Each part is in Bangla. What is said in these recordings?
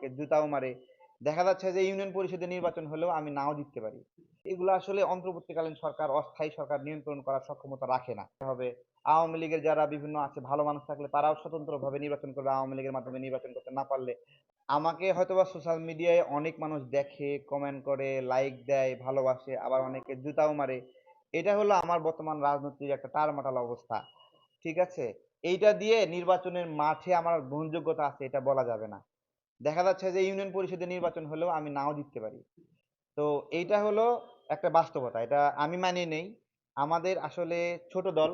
অনেকে জুতাও মারে। দেখা যাচ্ছে যে ইউনিয়ন পরিষদের নির্বাচন হলেও আমি নাও জিততে পারি। এগুলো আসলে অন্তর্বর্তীকালীন সরকার, অস্থায়ী সরকার নিয়ন্ত্রণ করার সক্ষমতা রাখে না। হবে আওয়ামী লীগের যারা বিভিন্ন আছে, ভালো মানুষ থাকলে তারাও স্বতন্ত্রভাবে নির্বাচন করবে, আওয়ামী লীগের মাধ্যমে নির্বাচন করতে না পারলে। আমাকে হয়তোবা সোশ্যাল মিডিয়ায় অনেক মানুষ দেখে কমেন্ট করে লাইক দেয়, ভালোবাসে, আবার অনেকে জুতাও মারে। এটা হলো আমার বর্তমান রাজনৈতিক একটা টালমাটাল অবস্থা। ঠিক আছে? এইটা দিয়ে নির্বাচনের মাঠে আমার গ্রহণযোগ্যতা আছে, এটা বলা যাবে না। দেখা যাচ্ছে যে ইউনিয়ন পরিষদের নির্বাচন হলেও আমি নাও জিততে পারি। তো এইটা হলো একটা বাস্তবতা, এটা আমি মানিয়ে নেই। আমাদের আসলে ছোট দল,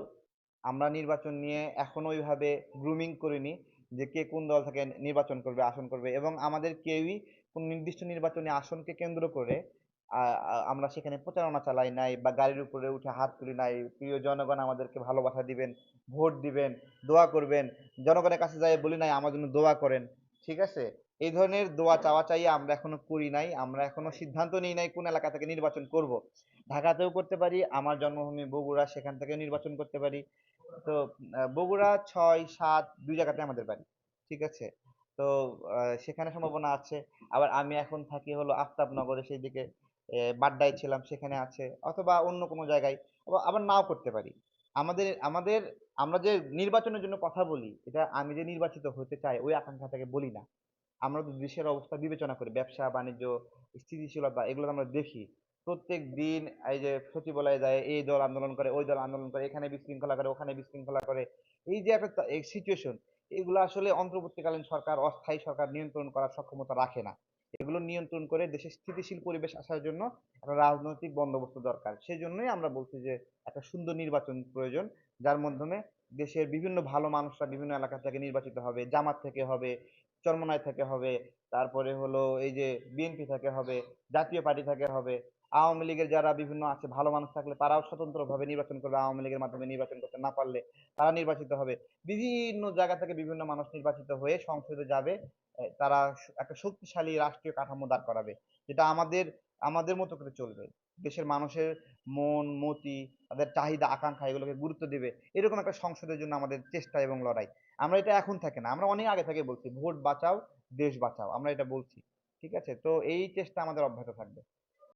আমরা নির্বাচন নিয়ে এখনও ওইভাবে গ্রুমিং করিনি যে কে কোন দল থেকে নির্বাচন করবে, আসন করবে এবং আমাদের কেউই কোন নির্দিষ্ট নির্বাচনী আসনকে কেন্দ্র করে আমরা সেখানে প্রচারণা চালাই নাই বা গাড়ির উপরে উঠে হাত তুলি নাই। প্রিয় জনগণ আমাদেরকে ভালোবাসা দিবেন, ভোট দিবেন, দোয়া করবেন। জনগণের কাছে যাই বলি নাই, আমার জন্য দোয়া করেন। ঠিক আছে? এই ধরনের দোয়া চাওয়া চাই আমরা এখনও করি নাই, আমরা এখনও সিদ্ধান্ত নিই নাই কোন এলাকা থেকে নির্বাচন করব। ঢাকাতেও করতে পারি, আমার জন্মভূমি বগুড়া, সেখান থেকে নির্বাচন করতে পারি। তো বগুড়া ছয়, সাত, দুই জায়গাতে আমাদের বাড়ি, ঠিক আছে? তো সেখানে সম্ভাবনা আছে। আবার আমি এখন থাকি হলো আফতাবনগরে সেই দিকে বাড্ডায় ছিলাম, সেখানে আছে, অথবা অন্য কোনো জায়গায় আবার নাও করতে পারি। আমাদের আমাদের, আমরা যে নির্বাচনের জন্য কথা বলি, এটা আমি যে নির্বাচিত হতে চাই, ওই আকাঙ্ক্ষা থেকে বলি না। আমরা তো দেশের অবস্থা বিবেচনা করি, ব্যবসা, বাণিজ্য, স্থিতিশীলতা এগুলো আমরা দেখি। প্রত্যেক দিন এই যে সচিবালয়ে যায়, এই দল আন্দোলন করে, ওই দল আন্দোলন করে, এখানে বিশৃঙ্খলা করে, ওখানে বিশৃঙ্খলা করে। এই যে একটা সিচুয়েশন এগুলো আসলে অন্তর্বর্তীকালীন সরকার, অস্থায়ী সরকার নিয়ন্ত্রণ করার সক্ষমতা রাখে না। এগুলো নিয়ন্ত্রণ করে দেশে স্থিতিশীল পরিবেশ আসার জন্য একটা রাজনৈতিক বন্দোবস্ত দরকার। সেই জন্যই আমরা বলছি যে একটা সুন্দর নির্বাচন প্রয়োজন, যার মাধ্যমে দেশের বিভিন্ন ভালো মানুষরা বিভিন্ন এলাকা থেকে নির্বাচিত হবে, জামাত থেকে হবে চরমনাই থেকে হবে, তারপরে হলো এই যে বিএনপি থেকে হবে, জাতীয় পার্টি থেকে হবে, আওয়ামী লীগের যারা বিভিন্ন আছে, ভালো মানুষ থাকলে তারাও স্বতন্ত্রভাবে নির্বাচন করবে, আওয়ামী লীগের মাধ্যমে নির্বাচন করতে না পারলে তারা নির্বাচিত হবে। বিভিন্ন জায়গা থেকে বিভিন্ন মানুষ নির্বাচিত হয়ে সংসদে যাবে তারা একটা শক্তিশালী রাষ্ট্রীয় কাঠামো দাঁড় করাবে, যেটা আমাদের আমাদের মতো করে চলবে। দেশের মানুষের মন, মতি, তাদের চাহিদা, আকাঙ্ক্ষা এগুলোকে গুরুত্ব দেবে। এরকম একটা সংসদের জন্য আমাদের চেষ্টা এবং লড়াই। আমরা এটা এখন থাকে না, আমরা অনেক আগে থেকে বলছি, ভোট বাঁচাও, দেশ বাঁচাও, আমরা এটা বলছি। ঠিক আছে? তো এই চেষ্টা আমাদের অব্যাহত থাকবে।